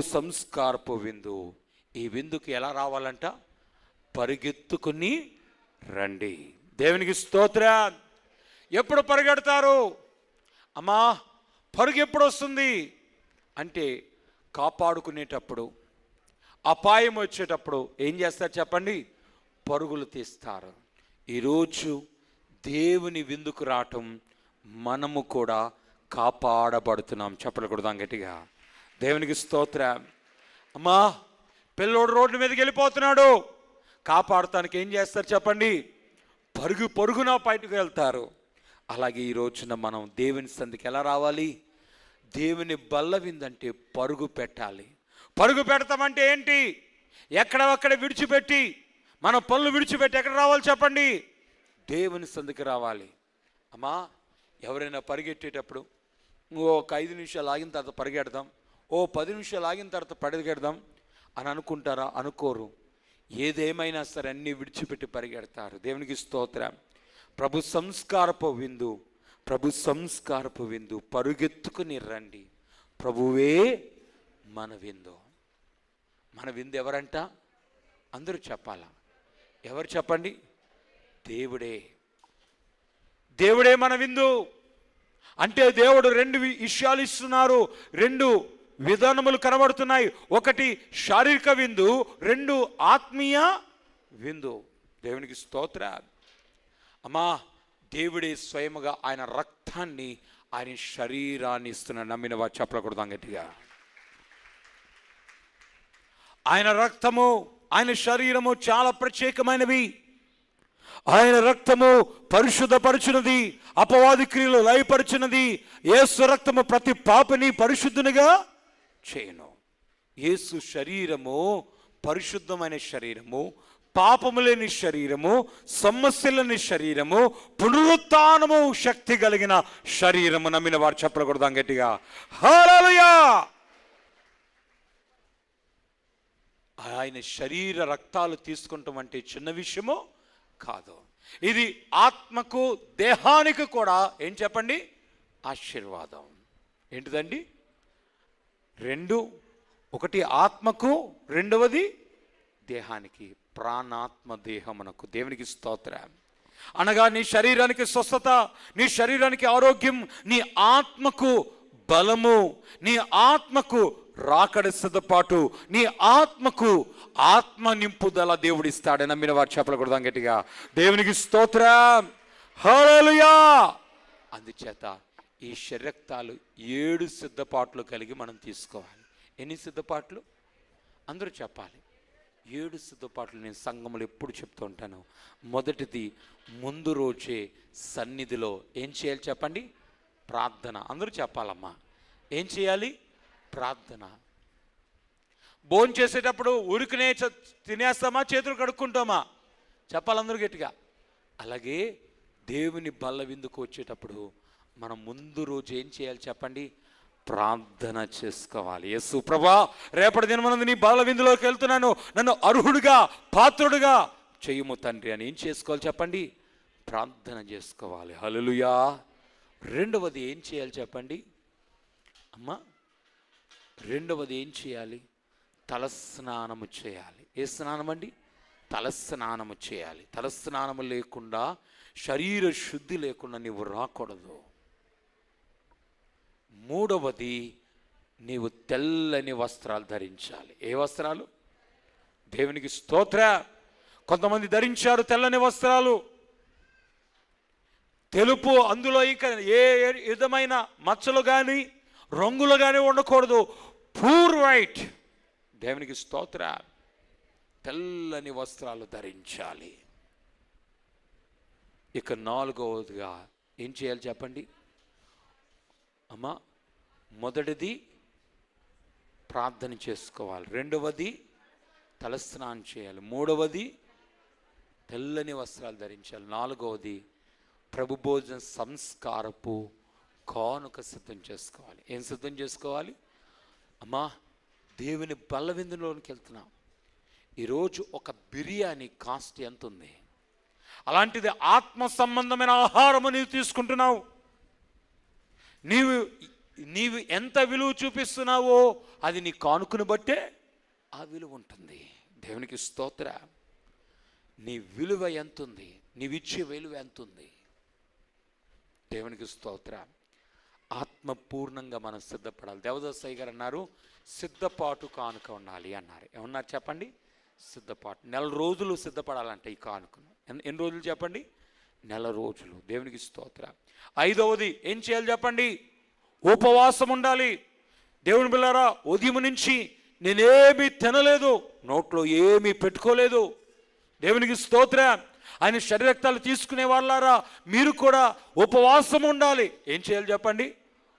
సంస్కారపు విందు. ఈ విందుకు ఎలా రావాలంట? పరిగెత్తుకుని రండి. దేవునికి స్తోత్ర. ఎప్పుడు పరిగెడతారు? అమ్మా పరుగు ఎప్పుడు వస్తుంది? అంటే కాపాడుకునేటప్పుడు అపాయం వచ్చేటప్పుడు ఏం చేస్తారు చెప్పండి? పరుగులు తీస్తారు. ఈరోజు దేవుని విందుకు రావటం మనము కూడా కాపాడబడుతున్నాం. చెప్పకూడదాం గట్టిగా. దేవునికి స్తోత్ర. అమ్మా పిల్లోడు రోడ్డు మీదకి వెళ్ళిపోతున్నాడు. కాపాడటానికి ఏం చేస్తారు చెప్పండి? పరుగు పరుగున బయటకు వెళ్తారు. అలాగే ఈ రోజున మనం దేవుని సందికి ఎలా రావాలి? దేవుని బల్లవిందంటే పరుగు పెట్టాలి. పరుగు పెడతామంటే ఏంటి? ఎక్కడ అక్కడ విడిచిపెట్టి మన పనులు విడిచిపెట్టి ఎక్కడ రావాలి చెప్పండి? దేవుని సందికి రావాలి. అమ్మా ఎవరైనా పరిగెట్టేటప్పుడు ఒక ఐదు నిమిషాలు ఆగిన తర్వాత పరిగెడదాం ఓ పది నిమిషాలు ఆగిన తర్వాత పరిగెడదాం అని అనుకుంటారా? అనుకోరు. ఏదేమైనా సరే అన్నీ విడిచిపెట్టి పరిగెడతారు. దేవునికి స్తోత్రం. ప్రభు సంస్కారపు విందు ప్రభు సంస్కారపు విందు పరుగెత్తుకుని రండి. ప్రభువే మన విందు. మన విందు ఎవరంట? అందరూ చెప్పాలా? ఎవరు చెప్పండి? దేవుడే. దేవుడే మన విందు. అంటే దేవుడు రెండు విషయాలు ఇస్తున్నారు. రెండు విధానములు కనబడుతున్నాయి. ఒకటి శారీరక విందు రెండు ఆత్మీయ విందు. దేవునికి స్తోత్ర అమ్మా దేవుడే స్వయముగా ఆయన రక్తాన్ని ఆయన శరీరాన్ని ఇస్తున్న నమ్మిన వారు చెప్పకూడదాం గట్టిగా. ఆయన రక్తము ఆయన శరీరము చాలా ప్రత్యేకమైనవి. ఆయన రక్తము పరిశుద్ధపరచునది అపవాది క్రియలు లయపరిచినది యేసు రక్తము ప్రతి పాపని పరిశుద్ధునిగా చేయను. యేసు శరీరము పరిశుద్ధమైన శరీరము పాపము లేని శరీరము సమస్యలని శరీరము పునరుత్నము శక్తి కలిగిన శరీరము నమ్మిన వారు చెప్పకూడదాం గట్టిగా. హల్లెలూయా! ఆయన శరీర రక్తాలు తీసుకుంటాం అంటే చిన్న విషయము కాదు. ఇది ఆత్మకు దేహానికి కూడా ఏం చెప్పండి? ఆశీర్వాదం. ఏంటిదండి? రెండు ఒకటి ఆత్మకు రెండవది దేహానికి ప్రాణాత్మ దేహమునకు. దేవునికి స్తోత్రం. అనగా నీ శరీరానికి స్వస్థత నీ శరీరానికి ఆరోగ్యం నీ ఆత్మకు బలము నీ ఆత్మకు రాకడ సిద్ధపాటు నీ ఆత్మకు ఆత్మ నింపుదల దేవుడిస్తాడు నమ్మిన వారు చెప్పకూడదాం గట్టిగా. దేవునికి స్తోత్రం. హల్లెలూయా! అందుచేత ఈ శరీరక్తాలు ఏడు సిద్ధపాట్లు కలిగి మనం తీసుకోవాలి. ఎన్ని సిద్ధపాట్లు? అందరూ చెప్పాలి. ఏడు సిద్ధపాట్లు నేను సంఘములు ఎప్పుడు చెప్తూ ఉంటాను. మొదటిది ముందు రోజే సన్నిధిలో ఏం చేయాలి చెప్పండి? ప్రార్థన. అందరూ చెప్పాలమ్మా. ఏం చేయాలి? ప్రార్థన. భోజనం చేసేటప్పుడు ఉరికినే తినేస్తామా? చేతులు కడుక్కుంటామా? చెప్పాలందరూ గట్టిగా. అలాగే దేవుని బల్ల విందుకు వచ్చేటప్పుడు మనం ముందు రోజు ఏం చేయాలి చెప్పండి? ప్రార్థన చేసుకోవాలి. యేసు ప్రభా రేపటి దినమనందు నీ బాల విందులోకి వెళ్తున్నాను. నన్ను అర్హుడుగా పాత్రుడుగా చెయ్యము తండ్రి అని ఏం చేసుకోవాలి చెప్పండి? ప్రార్థన చేసుకోవాలి. హలలుయా రెండవది ఏం చేయాలి చెప్పండి? అమ్మా రెండవది ఏం చేయాలి? తలస్నానము చేయాలి. ఏ స్నానం అండి? తలస్నానము చేయాలి. తలస్నానము లేకుండా శరీర శుద్ధి లేకుండా నీవు రాకూడదు. మూడవది నీవు తెల్లని వస్త్రాలు ధరించాలి. ఏ వస్త్రాలు? దేవునికి స్తోత్ర. కొంతమంది ధరించారు తెల్లని వస్త్రాలు. తెలుపు అందులో ఇంకా ఏ ఏ విధమైన మచ్చలు కానీ రంగులు కానీ ఉండకూడదు. Pure white. దేవునికి స్తోత్ర. తెల్లని వస్త్రాలు ధరించాలి. ఇక నాలుగవదిగా ఏం చేయాలి చెప్పండి? అమ్మా మొదటిది ప్రార్థన చేసుకోవాలి. రెండవది తలస్నానం చేయాలి. మూడవది తెల్లని వస్త్రాలు ధరించాలి. నాలుగవది ప్రభు భోజన సంస్కారపు కానుక సిద్ధం చేసుకోవాలి. ఏం సిద్ధం చేసుకోవాలి? అమ్మా దేవుని బలవిందులోనికి వెళ్తున్నాం. ఈరోజు ఒక బిర్యానీ కాస్ట్ ఎంత ఉంది అలాంటిది ఆత్మ సంబంధమైన ఆహారము నీవు తీసుకుంటున్నావు. నీవు నీవు ఎంత విలువ చూపిస్తున్నావో అది నీ కానుకను బట్టే ఆ విలువ ఉంటుంది. దేవునికి స్తోత్ర. నీ విలువ ఎంత ఉంది నీవిచ్చే విలువ ఎంత ఉంది దేవునికి స్తోత్ర. ఆత్మపూర్ణంగా మనం సిద్ధపడాలి. దేవదాసయ్య గారు అన్నారు సిద్ధపాటు కానుక ఉండాలి అన్నారు. ఏమన్నారు చెప్పండి? సిద్ధపాటు. నెల రోజులు సిద్ధపడాలంటే ఈ కానుకను. ఎన్ని ఎన్ని రోజులు చెప్పండి? నెల రోజులు. దేవునికి స్తోత్ర. ఐదవది ఏం చేయాలి చెప్పండి? ఉపవాసం ఉండాలి. దేవుని పిల్లారా ఉదయం నుంచి నేనేమీ తినలేదు నోట్లో ఏమీ పెట్టుకోలేదు. దేవునికి స్తోత్ర. ఆయన శరీరక్తాలు తీసుకునే వాళ్ళారా మీరు కూడా ఉపవాసం ఉండాలి. ఏం చేయాలి చెప్పండి?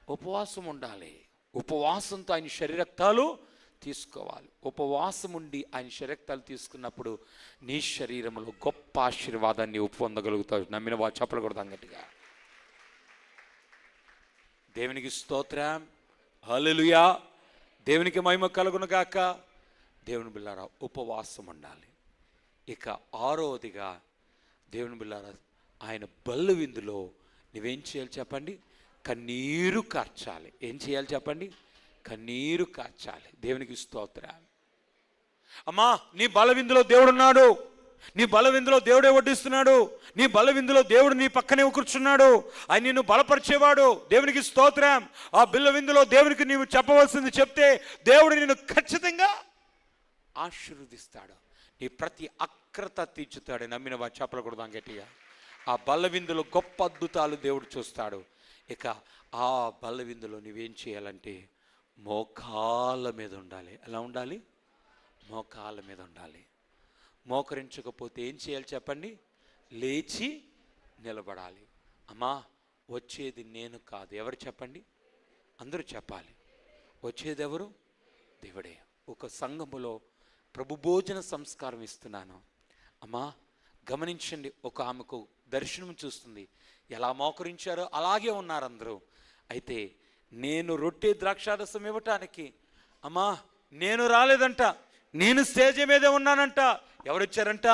ఉపవాసం ఉండాలి. ఉపవాసంతో ఆయన శరీరక్తాలు తీసుకోవాలి. ఉపవాసం ఉండి ఆయన శరక్తాలు తీసుకున్నప్పుడు నీ శరీరంలో గొప్ప ఆశీర్వాదాన్ని పొందగలుగుతావు. నమ్మిన వా చెప్పకూడదు గట్టిగా. దేవునికి స్తోత్రం. హలలుయా దేవునికి మహిమ కలుగునగాక దేవుని బిల్లారా ఉపవాసం ఉండాలి. ఇక ఆరోదిగా దేవుని బిల్లారా ఆయన బల్లు విందులో నువ్వేం చేయాలి చెప్పండి? కన్నీరు కార్చాలి. ఏం చేయాలి చెప్పండి? కన్నీరు కార్చాలి దేవునికి స్తోత్రం అమ్మా నీ బలవిందులో దేవుడున్నాడు. నీ బలవిందులో దేవుడే వడ్డిస్తున్నాడు. నీ బలవిందులో దేవుడు నీ పక్కనే కూర్చున్నాడు. ఆయన నిన్ను బలపరిచేవాడు. దేవునికి స్తోత్రం. ఆ బిల్ల విందులో దేవునికి నీవు చెప్పవలసింది చెప్తే దేవుడు నిన్ను ఖచ్చితంగా ఆశీర్వదిస్తాడు. నీ ప్రతి అక్రత తీర్చుతాడు నమ్మిన వా చెప్పకూడదాం గట్టిగా. ఆ బల్ల విందులో గొప్ప అద్భుతాలు దేవుడు చూస్తాడు. ఇక ఆ బల్ల విందులో నువ్వేం చేయాలంటే మోకాళ్ళ మీద ఉండాలి. ఎలా ఉండాలి? మోకాళ్ళ మీద ఉండాలి. మోకరించకపోతే ఏం చేయాలి చెప్పండి? లేచి నిలబడాలి. అమ్మా వచ్చేది నేను కాదు. ఎవరు చెప్పండి? అందరూ చెప్పాలి. వచ్చేది ఎవరు? దేవుడే. ఒక సంఘములో ప్రభు భోజన సంస్కారం ఇస్తున్నాను. అమ్మా గమనించండి. ఒక ఆమెకు దర్శనం చూస్తుంది. ఎలా మోకరించారో అలాగే ఉన్నారు అందరూ. అయితే నేను రొట్టె ద్రాక్షారసం ఇవ్వటానికి. అమ్మా నేను రాలేదంట. నేను స్టేజ్ మీదే ఉన్నానంట. ఎవరిచ్చారంట?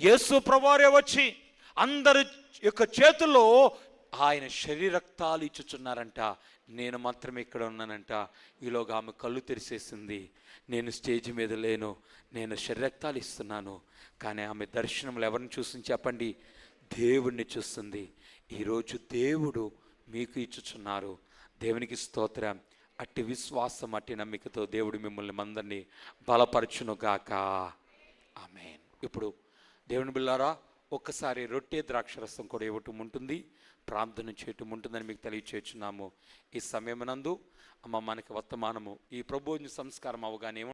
యేసు ప్రభువారే వచ్చి అందరి యొక్క చేతుల్లో ఆయన శరీరక్తాలు ఇచ్చుచున్నారంట. నేను మాత్రమే ఇక్కడ ఉన్నానంట. ఈలోగా ఆమె కళ్ళు తెరిసేసింది నేను స్టేజ్ మీద లేను. నేను శరీరక్తాలు ఇస్తున్నాను. కానీ ఆమె దర్శనంలో ఎవరిని చూసి చెప్పండి? దేవుణ్ణి చూస్తుంది. ఈరోజు దేవుడు మీకు ఇచ్చుచున్నారు. దేవునికి స్తోత్రం. అట్టి విశ్వాసం అట్టి నమ్మికతో దేవుడు మిమ్మల్ని మందరినీ బలపరచునుగాక. ఆమెన్. ఇప్పుడు దేవుని బిల్లారా ఒక్కసారి రొట్టె ద్రాక్షరసం కూడా ఇవ్వటం ఉంటుంది. ప్రార్థన చేయటం ఉంటుందని మీకు తెలియచేస్తున్నాము. ఈ సమయమునందు అమ్మ మనకి వర్తమానము ఈ ప్రభోజన సంస్కారం అవగానే